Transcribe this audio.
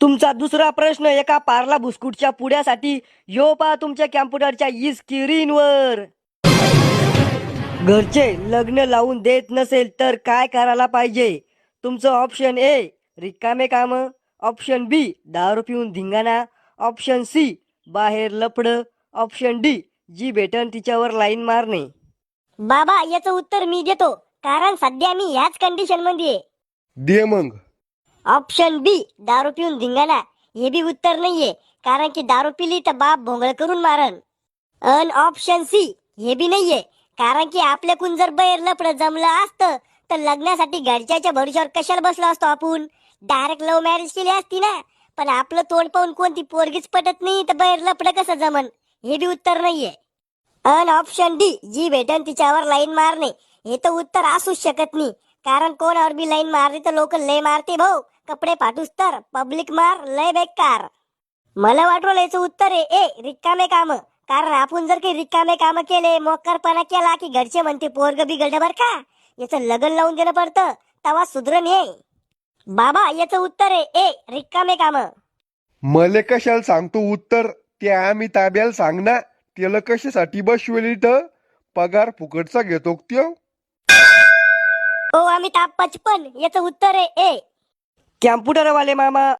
तुमचा दुसरा प्रश्न एका पार्ला बिस्कुटच्या पुड्यासाठी. यो पा तुमच्या कॅम्प्युटरच्या ई स्क्रीनवर. घरचे लग्न लावून देत नसेल तर काय करायला पाहिजे? तुमचं ऑप्शन ए रिकामे काम. ऑप्शन बी दारू पिऊन धिंगाणा. ऑप्शन सी बाहेर लपड ऑप्शन डी जी भेटन तिच्यावर लाईन मारणे. बाबा याचं उत्तर मी देतो. कारण सध्या मी ह्याच कंडिशनमध्ये दे मग. ऑप्शन बी दारू पिऊन धिंगाणा. हे बी उत्तर नाहीये कारण की दारू पिली तर बाप भोंगळ करून मारन अन ऑप्शन सी हे बी नाहीये कारण की आपल्याकून जर बैर लपड जमलं असतं तर लग्नासाठी घरच्याच्या भरोश्यावर कशाला बसलो असतो आपण? डायरेक्ट लव्ह मॅरेज केली असती ना. पण आपलं तोंड पाहून कोणती पोरगीच पटत नाही तर बैर लपड कसं जमन? हे बी उत्तर नाहीये. अन ऑप्शन डी जी भेटन तिच्यावर लाईन मारणे. हे तर उत्तर असूच शकत नाही कारण कोणावर बी लाईन मारली तर लोक लय मारते भाऊ. कपडे फाटूस तर पब्लिक मार लय बेकार. मला वाटलं याचं उत्तर आहे. ए रिकामे काम. कारण आपण जर काही रिकामे काम केले मोकरपणा केला की घरचे म्हणते पोरग बिघडलं बर का? याचं लग्न लावून देणं पडतं. तवा सुधरण हे बाबा याचं उत्तर आहे. ए रिकामे काम. मले कशाला सांगतो उत्तर? ते आम्ही ताब्याला सांग ना त्याला कशासाठी बसवेल इथं? पगार फुकटचा घेतो त्यो? ओ अमिताभ बच्चन याचं उत्तर आहे. ए कॅम्प्युटरवाले मामा